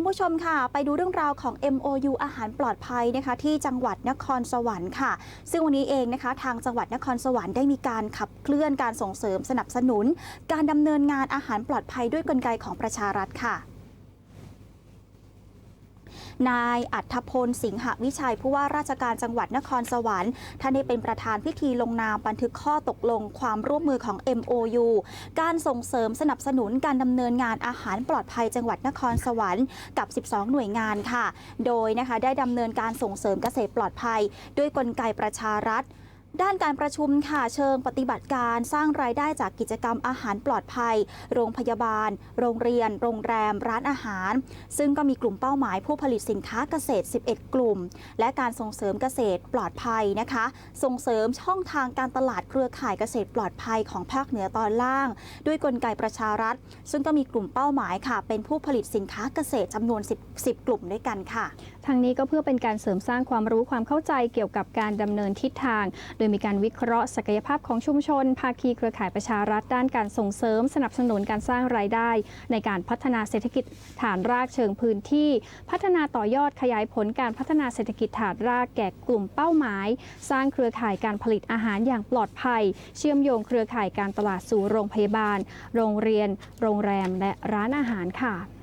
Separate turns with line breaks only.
คุณผู้ชมค่ะ ไปดูเรื่องราวของ MOU อาหารปลอดภัยนะคะ ที่จังหวัดนครสวรรค์ค่ะ ซึ่งวันนี้เองนะคะ ทางจังหวัดนครสวรรค์ได้มีการขับเคลื่อนการส่งเสริมสนับสนุน การดำเนินงานอาหารปลอดภัยด้วยกลไกของประชารัฐค่ะ นายอัธพลสิงหวิชัยผู้ว่าราชการจังหวัดนครสวรรค์ท่านได้เป็นประธานพิธีลงนามบันทึกข้อตกลงความร่วมมือของ MOU การส่งเสริมสนับสนุนการดำเนินงานอาหารปลอดภัยจังหวัดนครสวรรค์กับ 12 หน่วยงานค่ะ โดยนะคะได้ดำเนินการส่งเสริมเกษตรปลอดภัย ด้วยกลไกประชารัฐ ด้านการประชุมค่ะเชิงปฏิบัติการสร้างรายได้จากกิจกรรมอาหารปลอดภัย โรงพยาบาล โรงเรียน โรงแรม ร้านอาหาร ซึ่งก็มีกลุ่มเป้าหมายผู้ผลิตสินค้าเกษตร 11 กลุ่ม และการส่งเสริมเกษตรปลอดภัยนะคะ ส่งเสริมช่องทางการตลาดเครือข่ายเกษตรปลอดภัยของภาคเหนือตอนล่าง ด้วยกลไกประชารัฐ ซึ่งก็มีกลุ่มเป้าหมายค่ะ เป็นผู้ผลิตสินค้าเกษตรจำนวน 10 10 กลุ่มด้วยกันค่ะ
ทางนี้ก็เพื่อเป็นการเสริมสร้างความรู้ความเข้าใจเกี่ยวกับการดำเนินทิศทาง โดยยมีการวิเคราะห์ศักยภาพของชุมชน ภาคีเครือข่ายประชารัฐด้านการส่งเสริม สนับสนุนการสร้างรายได้ ในการพัฒนาเศรษฐกิจฐานรากเชิงพื้นที่ พัฒนาต่อยอดขยายผลการพัฒนาเศรษฐกิจฐานรากแก่กลุ่มเป้าหมาย สร้างเครือข่ายการผลิตอาหารอย่างปลอดภัย เชื่อมโยงเครือข่ายการตลาดสู่โรงพยาบาล โรงเรียน โรงแรม และร้านอาหารค่ะ